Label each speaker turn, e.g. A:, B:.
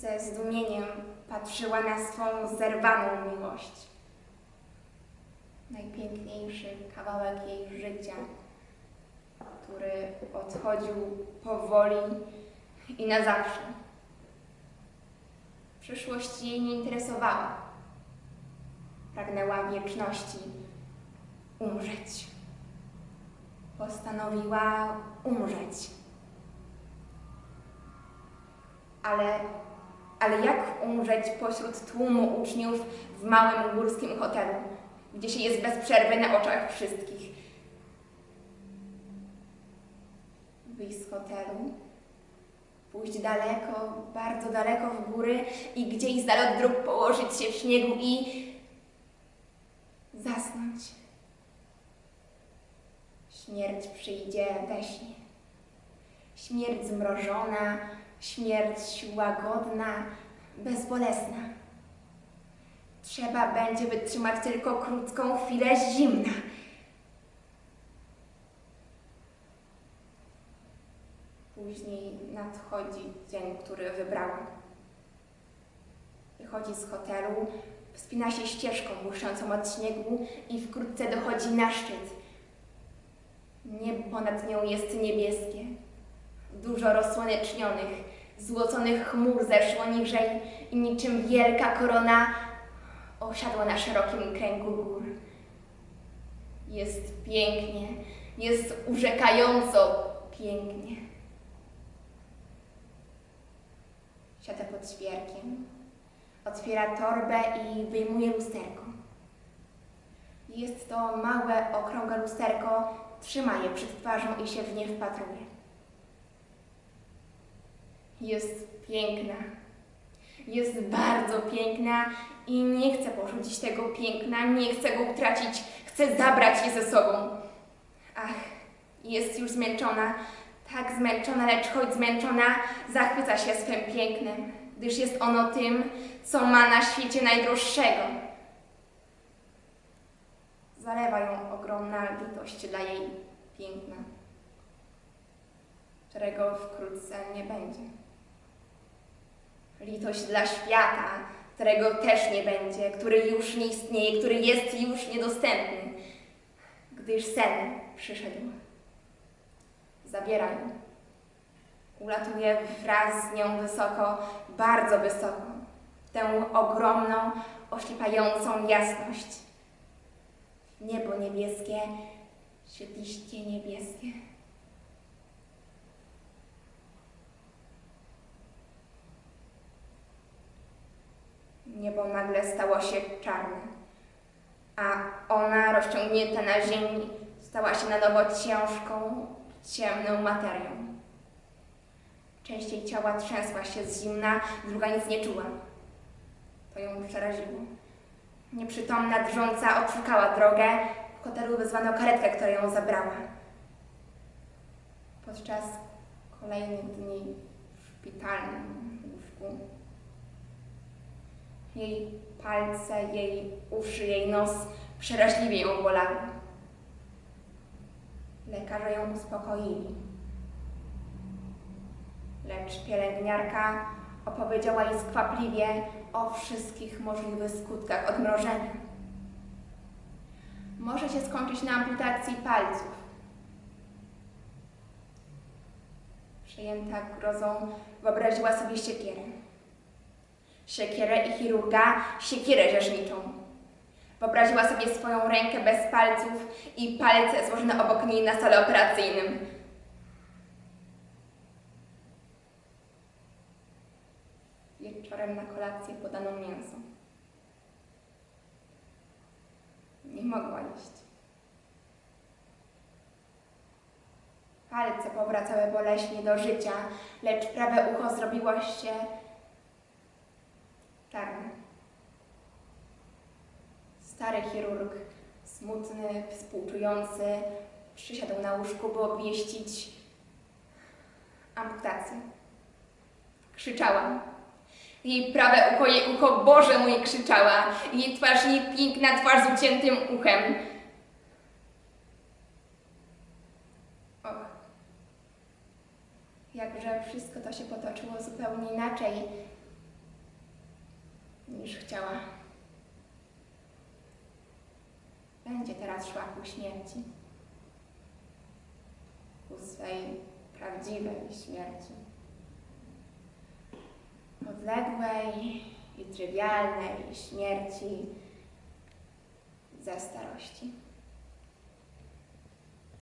A: Ze zdumieniem patrzyła na swą zerwaną miłość. Najpiękniejszy kawałek jej życia, który odchodził powoli i na zawsze. Przyszłość jej nie interesowała. Pragnęła wieczności umrzeć. Postanowiła umrzeć. Ale, ale jak umrzeć pośród tłumu uczniów w małym górskim hotelu, gdzie się jest bez przerwy na oczach wszystkich? Wyjść z hotelu, pójść daleko, bardzo daleko w góry i gdzieś z dala od dróg położyć się w śniegu i zasnąć. Śmierć przyjdzie we śnie. Śmierć zmrożona, śmierć łagodna, bezbolesna. Trzeba będzie wytrzymać tylko krótką chwilę zimna. Później nadchodzi dzień, który wybrałam. Wychodzi z hotelu, wspina się ścieżką błyszczącą od śniegu i wkrótce dochodzi na szczyt. Niebo ponad nią jest niebieskie. Dużo rozsłonecznionych, złoconych chmur zeszło niżej i niczym wielka korona osiadła na szerokim kręgu gór. Jest pięknie, jest urzekająco pięknie. Siada pod świerkiem, otwiera torbę i wyjmuje lusterko. Jest to małe, okrągłe lusterko, trzyma je przed twarzą i się w nie wpatruje. Jest piękna. Jest bardzo piękna i nie chce porzucić tego piękna, nie chce go utracić, chce zabrać je ze sobą. Ach, jest już zmęczona, tak zmęczona, lecz choć zmęczona, zachwyca się swym pięknem, gdyż jest ono tym, co ma na świecie najdroższego. Zalewa ją ogromna litość dla jej piękna, którego wkrótce nie będzie. Litość dla świata, którego też nie będzie, który już nie istnieje, który jest już niedostępny, gdyż sen przyszedł. Zabiera ją. Ulatuje wraz z nią wysoko, bardzo wysoko, tę ogromną, oślepającą jasność. Niebo niebieskie, świetliście niebieskie. Niebo nagle stało się czarne, a ona, rozciągnięta na ziemi, stała się na nowo ciężką, ciemną materią. Część jej ciała trzęsła się z zimna, druga nic nie czuła. To ją przeraziło. Nieprzytomna, drżąca, odszukała drogę. W hotelu wezwano karetkę, która ją zabrała. Podczas kolejnych dni w szpitalnym łóżku jej palce, jej uszy, jej nos przeraźliwie ją bolały. Lekarze ją uspokoili. Lecz pielęgniarka opowiedziała jej skwapliwie o wszystkich możliwych skutkach odmrożenia. Może się skończyć na amputacji palców. Przejęta grozą wyobraziła sobie siekierę. Siekierę i chirurga, siekierę rzeźniczą. Wyobraziła sobie swoją rękę bez palców i palce złożone obok niej na stole operacyjnym. Wieczorem na kolację podano mięso. Nie mogła jeść. Palce powracały boleśnie do życia, lecz prawe ucho zrobiło się czarne. Stary chirurg, smutny, współczujący, przysiadł na łóżku, by obwieścić amputację. Krzyczała. Jej prawe ucho, jej ucho, Boże mój, krzyczała. Jej twarz, jej piękna twarz z uciętym uchem. Och, jakże wszystko to się potoczyło zupełnie inaczej, niż chciała. Będzie teraz szła ku śmierci. Ku swej prawdziwej śmierci. Odległej i trywialnej śmierci ze starości.